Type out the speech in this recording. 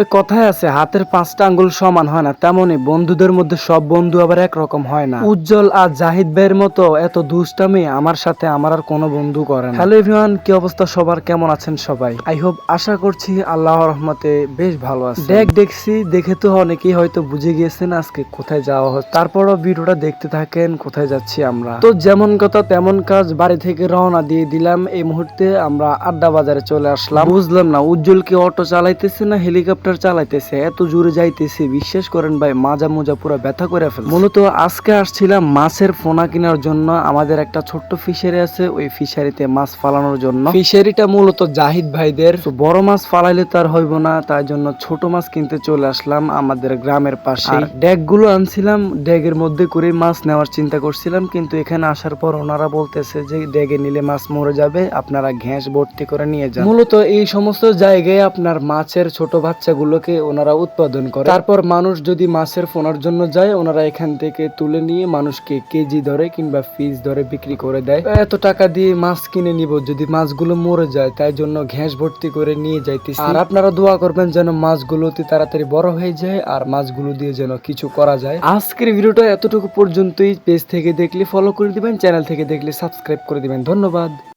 ওই কথায় আছে, হাতের পাঁচটা আঙ্গুল সমান হয় না তেমনই বন্ধুদের মধ্যে সব বন্ধু আবার একরকম হয় না। উজ্জ্বল আর জাহিদ ভাইয়ের মতো এত দুষ্টামি আমার সাথে আমার আর কোনো বন্ধু করে না। হ্যালো এভরিওয়ান, কি অবস্থা সবার? কেমন আছেন সবাই? আই হোপ, আশা করছি আল্লাহ রহমতে বেশ ভালো আছে দেখ, দেখছি, দেখে তো অনেকেই হয়তো বুঝে গিয়েছেন আজকে কোথায় যাওয়া হচ্ছে। তারপরও ভিডিওটা দেখতে থাকেন, কোথায় যাচ্ছি আমরা। তো যেমন কথা তেমন কাজ, বাড়ি থেকে রওনা দিয়ে দিলাম। এই মুহূর্তে আমরা আড্ডা বাজারে চলে আসলাম। বুঝলাম না, উজ্জ্বল কি অটো চালাইতেছে না হেলিকপ্টার চালাইতেছে এত জোরে যাইতেছে বিশ্বাস করেন ভাই মাজা মোজা পুরো ব্যথা করে ফেলছে। মূলত আজকে আসছিলাম মাছের ফোনা কেনার জন্য আমাদের একটা ছোট্ট ফিশারি আছে ওই ফিশারিতে মাছ ফালানোর জন্য। ফিশারিটা মূলত জাহিদ ভাইদের। বড় মাছ ফালাইলে তো আর হইব না তাই জন্য ছোট মাছ কিনতে চলে আসলাম আমাদের গ্রামের পাশে ড্যাগগুলো আনছিলাম ড্যাগের মধ্যে করে মাছ নেওয়ার চিন্তা করছিলাম কিন্তু এখানে আসার পর ওনারা বলতেছে যে ড্যাগে নিলে মাছ মরে যাবে আপনারা ঘ্যাস ভর্তি করে নিয়ে যান। মূলত এই সমস্ত জায়গায় আপনার মাছের ছোট বাচ্চাগুলোকে ওনারা উৎপাদন করে। তারপর মানুষ যদি মাছের ফোনার জন্য যায়, ওনারা এখান থেকে তুলে নিয়ে মানুষকে কেজি ধরে কিংবা পিস ধরে বিক্রি করে দেয়। এত টাকা দিয়ে মাছ কিনে নিব, যদি মাছগুলো মরে যায়, তাই জন্য ঘ্যাস ভর্তি করে নিয়ে যাইতেছি। আর আপনারা দোয়া করবেন যেন মাছগুলো অতি তাড়াতাড়ি বড় হয়ে যায়, আর মাছগুলো দিয়ে যেন কিছু করা যায়। আজকের ভিডিওটা এতটুকু পর্যন্তই। পেজ থেকে দেখলে ফলো করে দিবেন চ্যানেল থেকে দেখলে সাবস্ক্রাইব করে দিবেন। ধন্যবাদ।